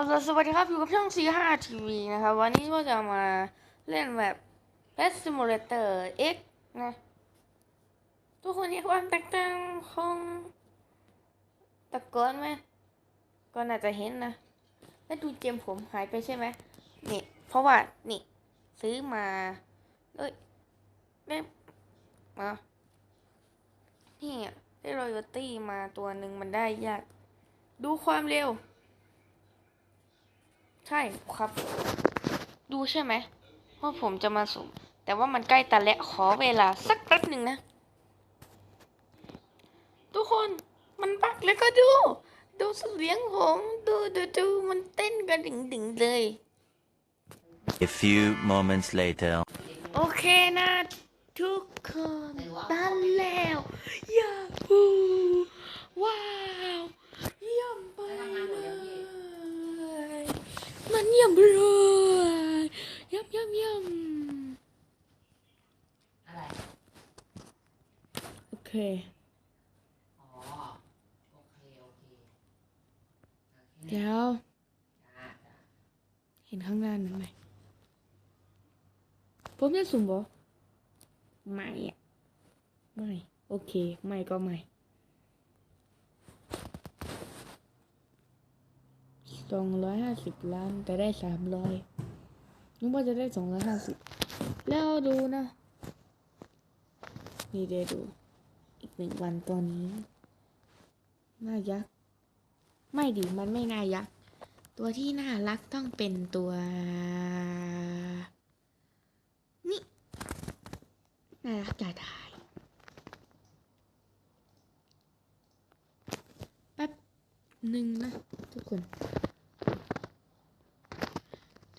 สวัสดีครับ อยู่กับช่อง C5 TV นะครับ วันนี้ก็จะมาเล่นแบบ Pet Simulator X นะ ทุกคนเห็นควาแตกต่างของตะกอนไหมก็น่าจะเห็นนะ แล้วดูเจมผมหายไปใช่ไหมนี่เพราะว่า นี่ ซื้อมาเอ้ยได้มานี่ได้รอยตี้มาตัวหนึ่งมันได้ยาก ดูความเร็ว ใช่ครับ ดูใช่ไหมว่าผมจะมาสุ่ม แต่ว่ามันใกล้ตันแล้วขอเวลาสักแป๊บหนึ่งนะ ทุกคนมันปักแล้วก็ดู ดูเสียงผมดูดูดูมันเต้นกระดิ่งดิ่งๆเลย A few moments later. โอเคนะ ทุกคนตันแล้วยาฮูว้าว เยี่ยมไปเลย มันเยี่ยมไปเลยเยี่ยมเยี่ยมเยี่ยมอะไรโอเคอ๋อโอเคโอเคโอเคเดี๋ยวจ้าจ้าเห็นข้างหน้านั้นไหมผมจะสุ่มบอไม่อะไม่โอเค ไม่ก็ไม่ สองร้อยห้าสิบล้าน แต่ได้สามร้อยนึกว่าจะได้สองร้อยห้าสิบแล้วดูนะ นี่เดี๋ยวดู อีกหนึ่งวันตัวนี้น่ายักษ์ไม่ดิมันไม่น่ายักษ์ตัวที่น่ารักต้องเป็นตัว นี่น่ารักจ่าทายแป๊บหนึ่งนะทุกคน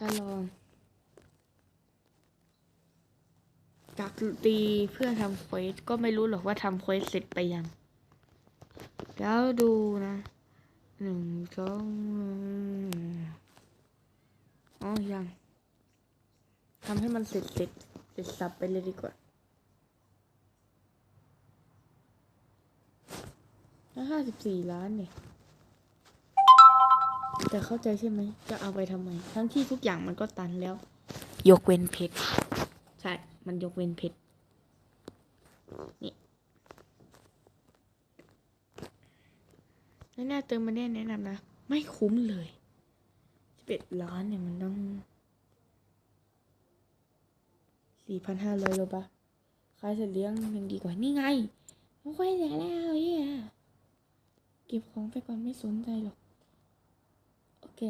จะลองกักตีเพื่อทำเควสก็ไม่รู้หรอกว่าทำเควสเสร็จไปยัง แล้วดูนะหนึ่งสองอ๋อยังทำให้มันเสร็จเสร็จเสร็จสับไปเลยดีกว่าแล้วห้าสิบสี่ล้านเนี่ย แต่เข้าใจใช่ไหม จะเอาไปทำไม ทั้งที่ทุกอย่างมันก็ตันแล้ว ยกเว้นเพชร ใช่ มันยกเว้นเพชร นี่แล้วหน้าเติมมันได้แนะนำนะ ไม่คุ้มเลยสิบเอ็ดล้านเนี่ยมันต้องสี่พันห้าร้อยโลบะขายเสร็จเลี้ยงยังดีกว่า นี่ไงไม่ค่อยเหลือแล้วเฮียเก็บของไปก่อนไม่สนใจหรอกโอ เค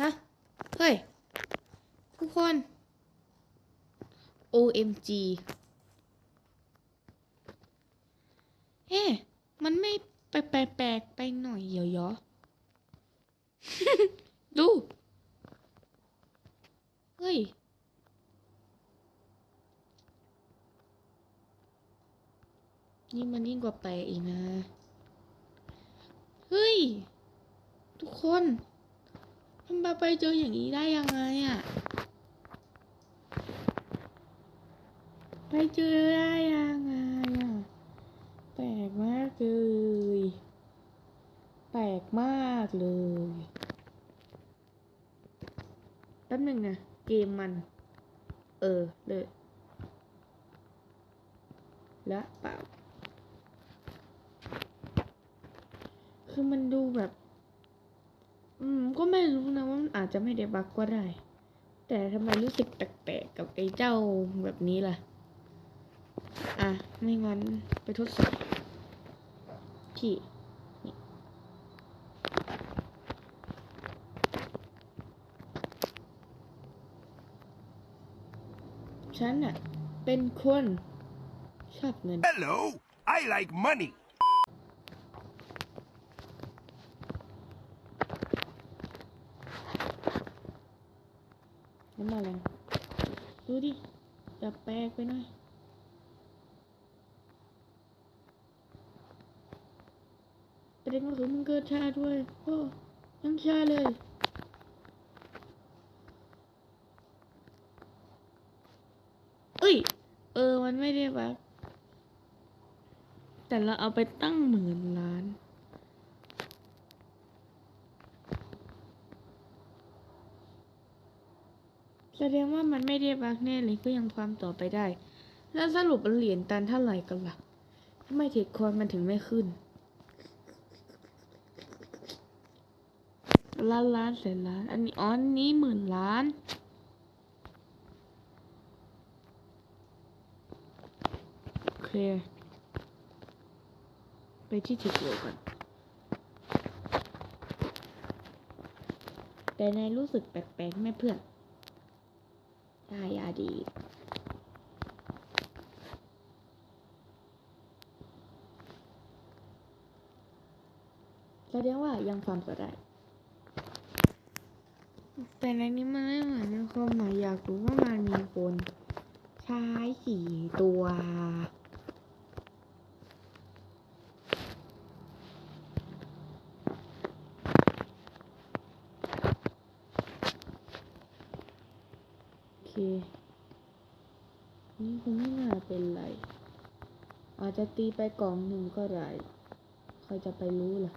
ฮะ เฮ้ย ทุกคน OMG เฮ้มันไม่ไปแปลกไปหน่อยเหรอเหรอดู เฮ้ยนี่มันยิ่งกว่าแปลกอีกนะ เฮ้ย ทุกคนทำไมไปเจออย่างนี้ได้ยังไงอะไปเจอได้ยังไงอะแปลกมากเลย แปลกมากเลยแป๊บหนึ่งนะเกมมัน เออเลยแล้วเปล่า คือมันดูแบบ อืม ก็ไม่รู้นะว่ามันอาจจะไม่ได้บักก็ได้ แต่ทำไมรู้สึกแปลกๆกับไอ้เจ้าแบบนี้ล่ะ อะ ไม่งั้นไปทดสอบที่นี่ฉันน่ะเป็นคนชอบเงิน Hello, I like money. เดงว่าผมันเกิดชาด้วยโอ้ยังชาเลยเอ้ย เออ มันไม่ได้บักแต่เราเอาไปตั้งหมื่นล้านแสดงว่ามันไม่ได้บักแน่เลยก็ยังความต่อไปได้ แล้วสรุปเหรียญตันเท่าไหร่กันละ่ะทำไมเทรคคอนมันถึงไม่ขึ้น ล้านล้านแสนล้าน อันนี้อ๋อนนี้หมื่นล้านโอเค ไปที่เทคโลกัน แต่นายรู้สึกแปลกๆไหมเพื่อนตายาดีแสดงว่ายังความก็ได้ แต่ในนี้มันไม่เหมือนในความหมายอยากรู้ว่ามันมีคน ใช้สี่ตัว โอเค นี่คงไม่น่าเป็นไร อาจจะตีไปกล่องหนึ่งก็ได้ ใครจะไปรู้ล่ะ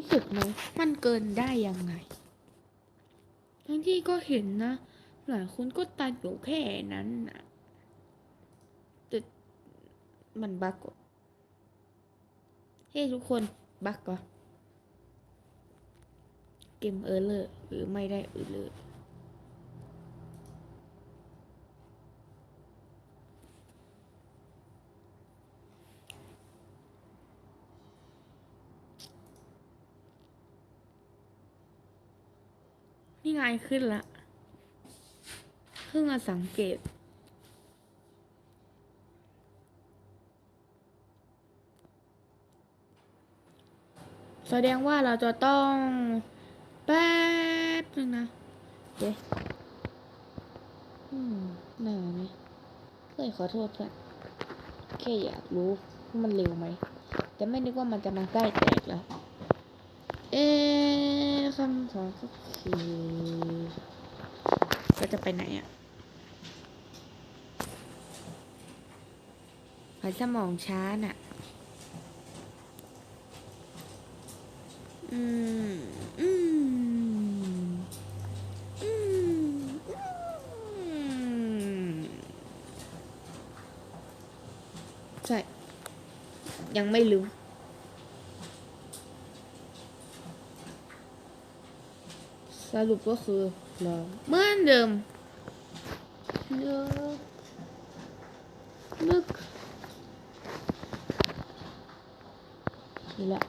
รู้สึกไหมมันเกินได้ยังไง ทั้งที่ก็เห็นนะ หลายคนก็ตัดอยู่แค่นั้นนะแต่มันบักกเฮ้ทุกคนบักก่อเกมเออร์เลอร์หรือไม่ได้เออร์เลอร์ นี่ไงขึ้นละเพิ่งมาสังเกต แสดงว่าเราจะต้องแป๊บนึงนะเดี๋ยวอืมหนาไหมเฮ้ยขอโทษเพื่อนแค่อยากรู้ว่ามันเร็วไหม แต่ไม่นึกว่ามันจะมาใกล้แตกแล้ว เอ๊ะ คำถามก็คือเราจะไปไหนอะไปสมองช้าน่ะ อืม อืม อืม อืม ใช่ ยังไม่ลืม ส รุปก็คือรอเหมือนเดิมเดิมนึกนี่แหละ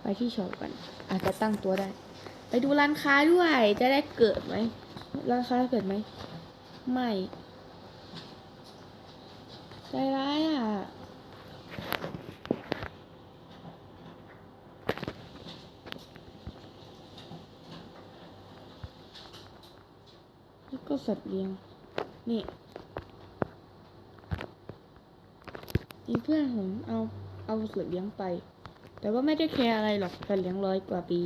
ไปที่ช็อปกัน อาจจะตั้งตัวได้ ไปดูร้านค้าด้วยจะได้เกิดไหมร้านค้าเกิดไหม ไม่ใจร้ายอะ แล้ว ก็สัตว์เลี้ยง นี่มีเพื่อนผมเอาเอาสัตว์เลี้ยงไป แต่ว่าไม่ได้แคร์อะไรหรอกสัตว์เลี้ยงร้อยกว่าปี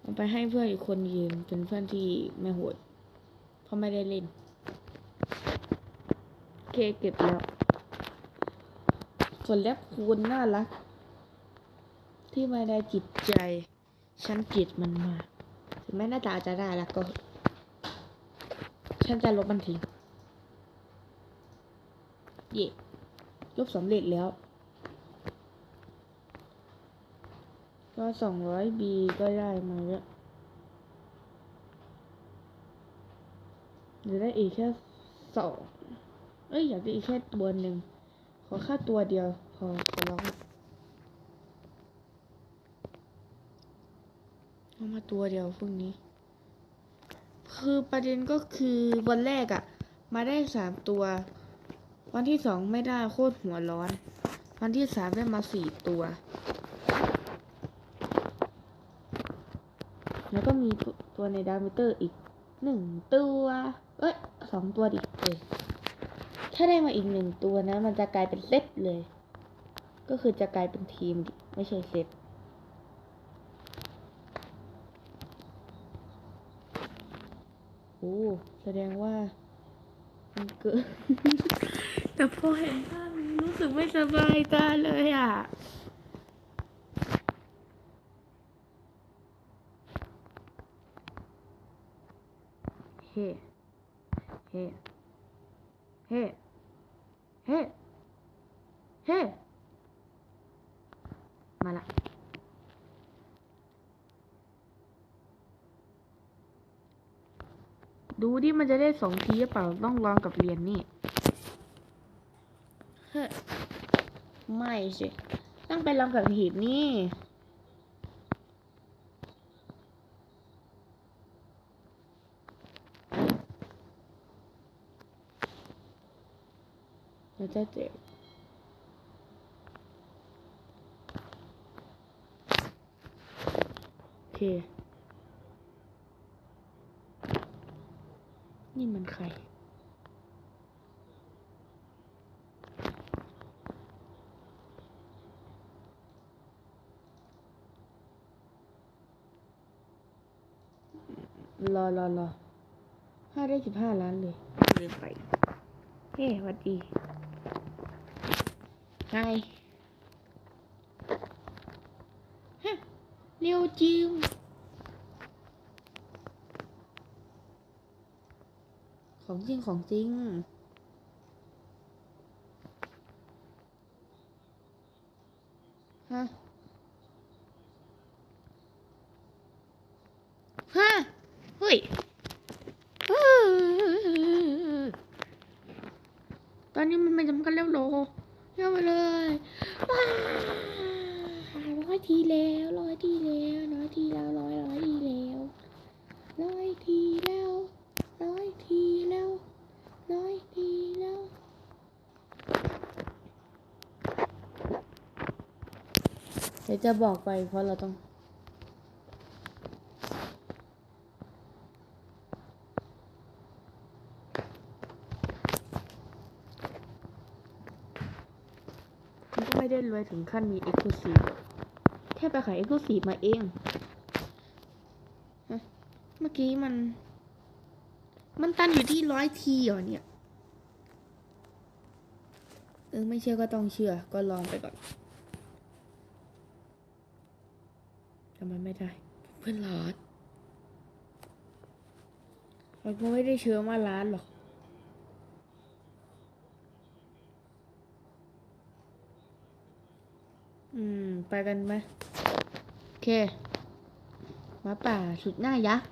เอาไปให้เพื่อนอีกคนยืมเป็นเพื่อนที่ไม่โหดเพราะไม่ได้เล่นเคเก็บแล้วส่วนแลบคูณน่ารัก ที่ไม่ได้จิตใจฉันจิตมันมาถึงแม้หน้าตาจะได้แล้วก็ ฉันจะลบมันทิ้งเย่ลบสำเร็จแล้ว ก็สองร้อยบีก็ได้มาแล้วเหลือได้อีกแค่สองเอ้ยอยากได้อีกแค่ตัวหนึ่งขอค่าตัวเดียว พอขอร้องเอามาตัวเดียวพรุ่งนี้ คือประเด็นก็คือวันแรกอะมาได้สามตัว วันที่สองไม่ได้โคตรหัวร้อน วันที่สามได้มาสี่ตัว แล้วก็มีตัวในดามิเตอร์อีกหนึ่งตัว เอ้ยสองตัวดิเออถ้าได้มาอีกหนึ่งตัวนะ มันจะกลายเป็นเซตเลย ก็คือจะกลายเป็นทีมดิไม่ใช่เซต โอ้แสดงว่ามันเกิด แต่พอเห็นภาพนี้รู้สึกสึกไม่สบายตาเลยอะเฮ้ เฮ้ เฮ้ เฮ้ เฮ้ มาละ ดูดิมันจะได้สองทีหรือเปล่าต้องลองกับเรียนนี่ไม่สิต้องไปลองกับหีบนี่เดี๋ยวจะเจ็บโอเค นี่มันใคร รอรอรอห้าได้สิบห้าล้านเลยลืมไป เฮ้หวัดดี ไงฮะเร็วจริง ของจริงของจริง ฮะ ฮะ เฮ้ยอื้อตอนนี้มันไม่จำกันแล้วโหลเรียกมาเลยว้าวร้อยทีแล้วร้อยทีแล้วร้อยทีแล้วร้อยร้อยทีแล้วร้อยทีแล้วร้อยทีแล้วร้อยทีแล้วเดี๋ยวจะบอกไปเพราะเราต้องมันก็ไม่ได้รวยถึงขั้นมีเอ็กซ์คลูซีฟแค่ไปขายเอ็กซ์คลูซีฟมาเอง เมื่อกี้มัน มันตันอยู่ที่ร้อยทีเหรอเนี่ย เออ ไม่เชื่อก็ต้องเชื่อ ก็ลองไปก่อนทำไมไม่ได้ เพื่อนร้านมันก็ไม่ได้เชื่อมาร้านหรอกอืม ไปกันไหมโอเคมาป่าสุดหน้ายักษ์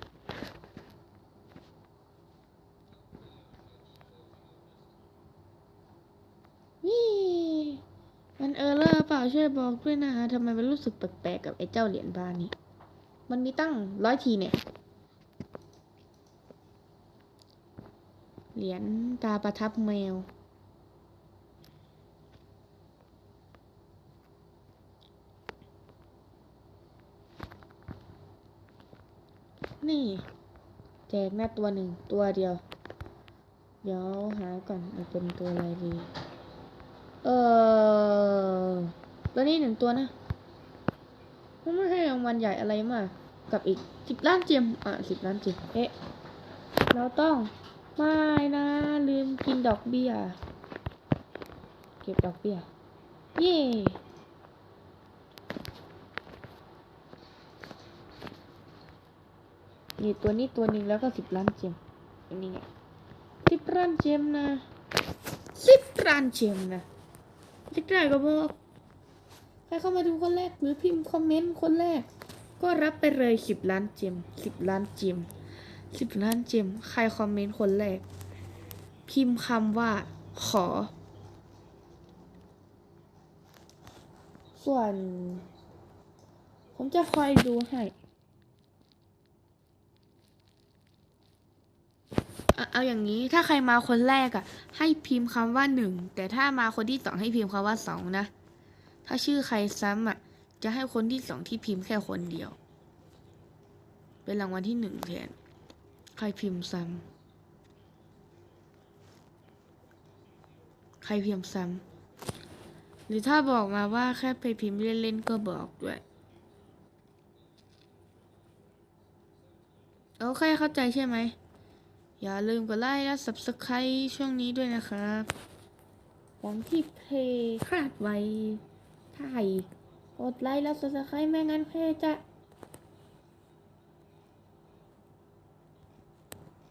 นี่มันเเลอร์เปล่าช่วยบอกด้วยนะทำไมมันรู้สึกแปลกๆกับไอ้เจ้าเหรียญบาทนี้ มันมีตั้งร้อยทีเนี่ย เหรียญตาประทับแมว นี่ แจกหน้าตัวหนึ่งตัวเดียว เดี๋ยวหาก่อนมันเป็นตัวอะไรดีเออ ตัวนี้หนึ่งตัวนะมันไม่ใช่รางวัลใหญ่อะไรมาก กับอีกสิบล้านเจมอะสิบล้านเจมเอ๊ะเราต้องไม่นะลืมกินดอกเบี้ยเก็บดอกเบี้ยเย่นี่ตัวนี้ตัวหนึ่งแล้วก็สิบล้านเจมอันนี้ไงสิบล้านเจมนะสิบล้านเจมนะจะได้ก็บอก ครเข้ามาดูคนแรกหรือพิมพ์คอมเมนต์คนแรก ก็รับไปเลยสิบล้านเจมสิบล้านเจมสิบล้านเจมใครคอมเมนต์คนแรก พิมพ์คำว่า ขอ ส่วน ผมจะคอยดูให้เอาเอาอย่างนี้ถ้าใครมาคนแรกอะ่ะ ให้พิมพ์คำว่าหนึ่งแต่ถ้ามาคนที่สองให้พิมพ์คำว่าสองนะ ถ้าชื่อใครซ้ำอะ จะให้คนที่สองที่พิมพ์แค่คนเดียว เป็นรางวัลที่หนึ่งแทน ใครพิมพ์ซ้ำ ใครพิมพ์ซ้ำ หรือถ้าบอกมาว่าแค่ไปพิมพ์เล่นๆก็บอกด้วย โอเคเข้าใจใช่ไหม อย่าลืมกดไลค์และ subscribe ช่องนี้ด้วยนะครับอย่างที่เพลงคาดไว้ ถ่ายกดไลค์แล้วสมัครไม่งั้นเพื่อจะ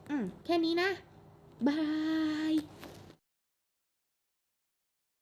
อืมแค่นี้นะ บาย